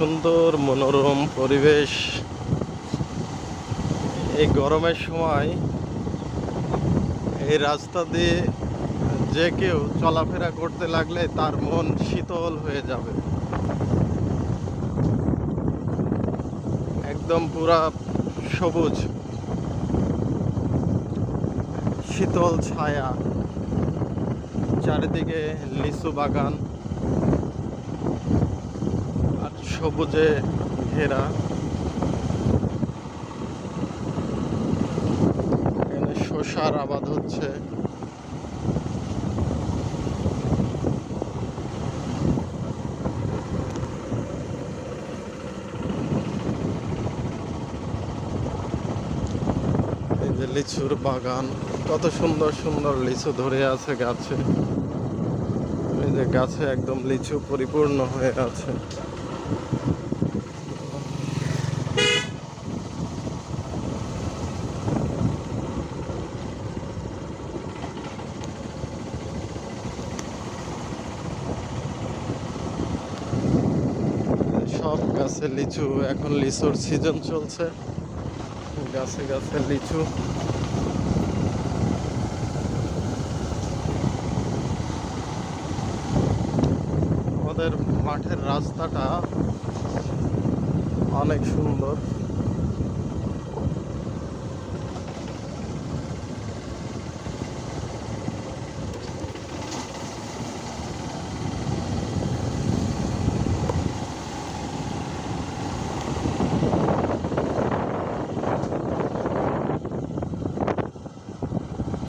সুন্দর মনোরম পরিবেশ। এই গরমের সময় এই রাস্তা দিয়ে যে কেউ চলাফেরা করতে লাগলে তার মন শীতল হয়ে যাবে। একদম পুরা সবুজ। শীতল ছায়া। চারিদিকে লিচু বাগান। সবুজে ঘেরা। এখানে শসার আবাদ হচ্ছে। লিচুর বাগান, কত সুন্দর সুন্দর লিচু ধরে আছে গাছে। যে গাছে একদম লিচু পরিপূর্ণ হয়ে আছে। সব গাছে লিচু এখন লিচুর সিজন চলছে। গাছে গাছে লিচু। আমাদের মাঠের রাস্তাটা অনেক সুন্দর।